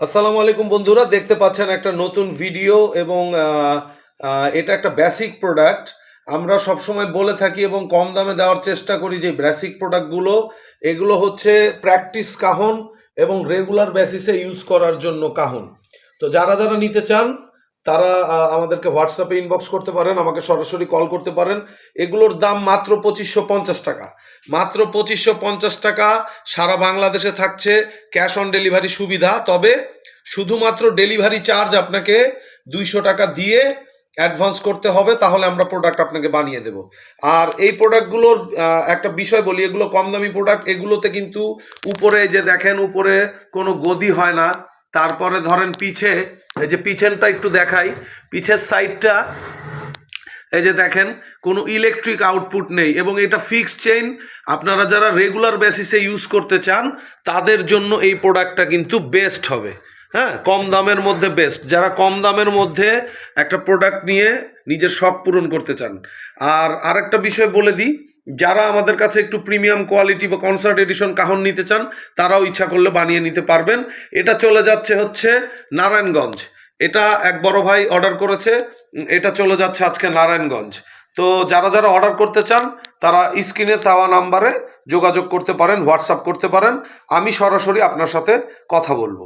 আসসালামু আলাইকুম বন্ধুরা, দেখতে পাচ্ছেন একটা নতুন ভিডিও এবং এটা একটা বেসিক প্রোডাক্ট আমরা সবসময় বলে থাকি এবং কম দামে দেওয়ার চেষ্টা করি যে বেসিক প্রোডাক্টগুলো এগুলো হচ্ছে প্র্যাকটিস কাহন এবং রেগুলার বেসিসে ইউজ করার জন্য কাহন। তো যারা যারা নিতে চান, তারা আমাদেরকে হোয়াটসঅ্যাপে ইনবক্স করতে পারেন, আমাকে সরাসরি কল করতে পারেন। এগুলোর দাম মাত্র পঁচিশশো পঞ্চাশ টাকা। মাত্র পঁচিশশো পঞ্চাশ টাকা সারা বাংলাদেশে থাকছে ক্যাশ অন ডেলিভারি সুবিধা। তবে শুধুমাত্র ডেলিভারি চার্জ আপনাকে দুইশো টাকা দিয়ে অ্যাডভান্স করতে হবে, তাহলে আমরা প্রোডাক্ট আপনাকে বানিয়ে দেব। আর এই প্রোডাক্টগুলোর একটা বিষয় বলি, এগুলো কম দামি প্রোডাক্ট এগুলোতে কিন্তু উপরে যে দেখেন, উপরে কোনো গদি হয় না। তারপরে ধরেন পিছে, এই যে পিছনটা একটু দেখাই, পিছের সাইডটা এই যে দেখেন, কোনো ইলেকট্রিক আউটপুট নেই এবং এটা ফিক্সড চেইন আপনারা যারা রেগুলার বেসিসে ইউজ করতে চান, তাদের জন্য এই প্রোডাক্টটা কিন্তু বেস্ট হবে। হ্যাঁ কম দামের মধ্যে বেস্ট যারা কম দামের মধ্যে একটা প্রোডাক্ট নিয়ে নিজের শখ পূরণ করতে চান। আর আরেকটা বিষয় বলে দিই, যারা আমাদের কাছে একটু প্রিমিয়াম কোয়ালিটি বা কনসার্ট এডিশন কাহন নিতে চান, তারাও ইচ্ছা করলে বানিয়ে নিতে পারবেন। এটা চলে যাচ্ছে হচ্ছে নারায়ণগঞ্জ। এটা এক বড় ভাই অর্ডার করেছে। এটা চলে যাচ্ছে আজকে নারায়ণগঞ্জ। তো যারা যারা অর্ডার করতে চান, তারা স্ক্রিনে তাওয়া নাম্বারে যোগাযোগ করতে পারেন হোয়াটসঅ্যাপ করতে পারেন। আমি সরাসরি আপনার সাথে কথা বলব।